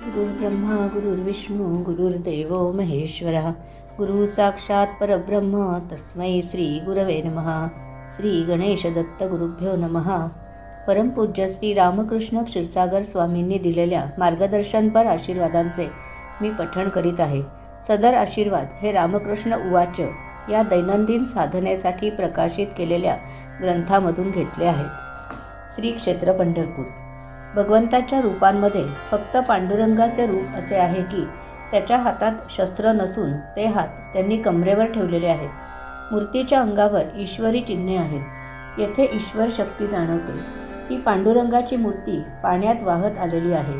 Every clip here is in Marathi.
गुरुर्ब्रह्मा गुरुर्विष्णू गुरुर्देव महेश्वरा। गुरु साक्षात परब्रह्म तस्मै श्री गुरवे नम। श्री गणेश दत्त गुरुभ्यो नम। परमपूज्य श्री रामकृष्ण क्षीरसागर स्वामींनी दिलेल्या मार्गदर्शनपर आशीर्वादांचे मी पठण करीत आहे. सदर आशीर्वाद हे रामकृष्ण उवाच या दैनंदिन साधनेसाठी प्रकाशित केलेल्या ग्रंथामधून घेतले आहेत. श्री क्षेत्र पंढरपूर. भगवंताच्या रूपांमध्ये फक्त पांडुरंगाचे रूप असे आहे की त्याच्या हातात शस्त्र नसून ते हात त्यांनी कमरेवर ठेवलेले आहेत. मूर्तीच्या अंगावर ईश्वरी चिन्हे आहेत. येथे ईश्वर शक्ती जाणवते. ती पांडुरंगाची मूर्ती पाण्यात वाहत आलेली आहे.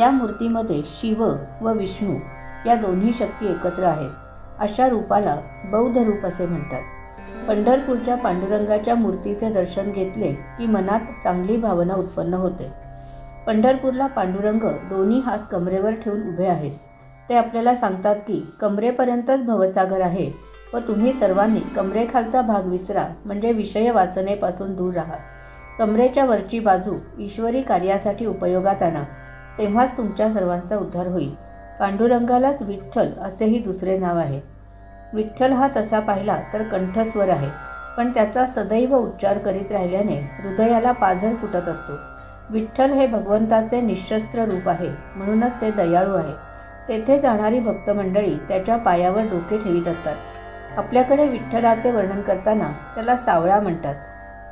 या मूर्तीमध्ये शिव व विष्णू या दोन्ही शक्ती एकत्र आहेत. अशा रूपाला बौद्ध रूप असे म्हणतात. पंढरपूरच्या पांडुरंगाच्या मूर्तीचे दर्शन घेतले की मनात चांगली भावना उत्पन्न होते. पंढरपूरला पांडुरंग दोन्ही हात कमरेवर ठेवून उभे आहेत. ते आपल्याला सांगतात की कमरेपर्यंतच भवसागर आहे व तुम्ही सर्वांनी कमरेखालचा भाग विसरा म्हणजे विषय वासनेपासून दूर राहा. कमरेच्या वरची बाजू ईश्वरी कार्यासाठी उपयोगात आणा. तेव्हाच तुमच्या सर्वांचा उद्धार होईल. पांडुरंगालाच विठ्ठल असेही दुसरे नाव आहे. विठ्ठल हा तसा पाहिला तर कंठस्वर आहे पण त्याचा सदैव उच्चार करीत राहिल्याने हृदयाला पाझर फुटत असतो. विठ्ठल हे भगवंताचे निशस्त्र रूप आहे म्हणूनच ते दयाळू आहे. तेथे जाणारी भक्त मंडळी त्याच्या पायावर डोके ठेवीत असतात. आपल्याकडे विठ्ठलाचे वर्णन करताना त्याला सावळा म्हणतात.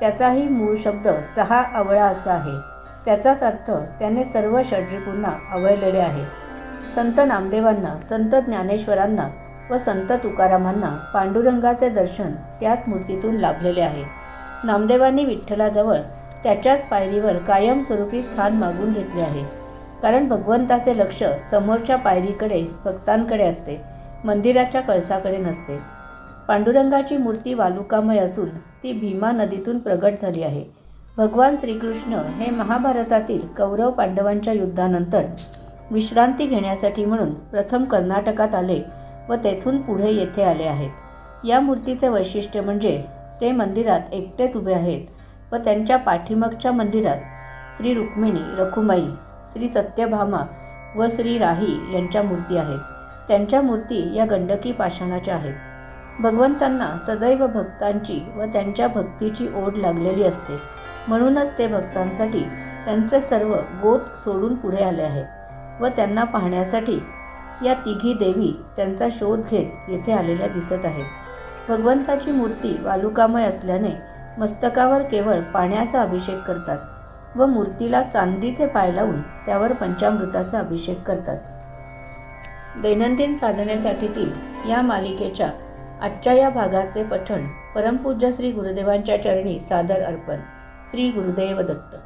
त्याचाही मूळ शब्द सहा आवळा असा आहे. त्याचाच अर्थ त्याने सर्व षड्रिपूंना आवळलेले आहे. संत नामदेवांना संत ज्ञानेश्वरांना व संत तुकारामांना पांडुरंगाचे दर्शन त्याच मूर्तीतून लाभलेले आहे. नामदेवांनी विठ्ठलाजवळ त्याच्याच पायरीवर कायमस्वरूपी स्थान मागून घेतले आहे. कारण भगवंताचे लक्ष समोरच्या पायरीकडे भक्तांकडे असते मंदिराच्या कळसाकडे नसते. पांडुरंगाची मूर्ती वालुकामय असून ती भीमा नदीतून प्रगट झाली आहे. भगवान श्रीकृष्ण हे महाभारतातील कौरव पांडवांच्या युद्धानंतर विश्रांती घेण्यासाठी म्हणून प्रथम कर्नाटकात आले व तेथून पुढे येथे आले आहेत. या मूर्तीचे वैशिष्ट्य म्हणजे ते मंदिरात एकटेच उभे आहेत व त्यांच्या पाठीमागच्या मंदिरात श्री रुक्मिणी रखुमाई श्री सत्यभामा व श्री राही यांच्या मूर्ती आहेत. त्यांच्या मूर्ती या गंडकी पाषाणाच्या आहेत. भगवंतांना सदैव भक्तांची व त्यांच्या भक्तीची ओढ लागलेली असते. म्हणूनच ते भक्तांसाठी त्यांचे सर्व गोत सोडून पुढे आले आहेत व त्यांना पाहण्यासाठी या तिघी देवी त्यांचा शोध घेत येथे आलेल्या दिसत आहेत. भगवंताची मूर्ती वालुकामय असल्याने मस्तकावर केवळ पाण्याचा अभिषेक करतात व मूर्तीला चांदीचे पाय लावून त्यावर पंचामृताचा अभिषेक करतात. दैनंदिन साधनेसाठीतील या मालिकेच्या आजच्या या भागाचे पठण परमपूज्य श्री गुरुदेवांच्या चरणी सादर अर्पण. श्री गुरुदेव दत्त.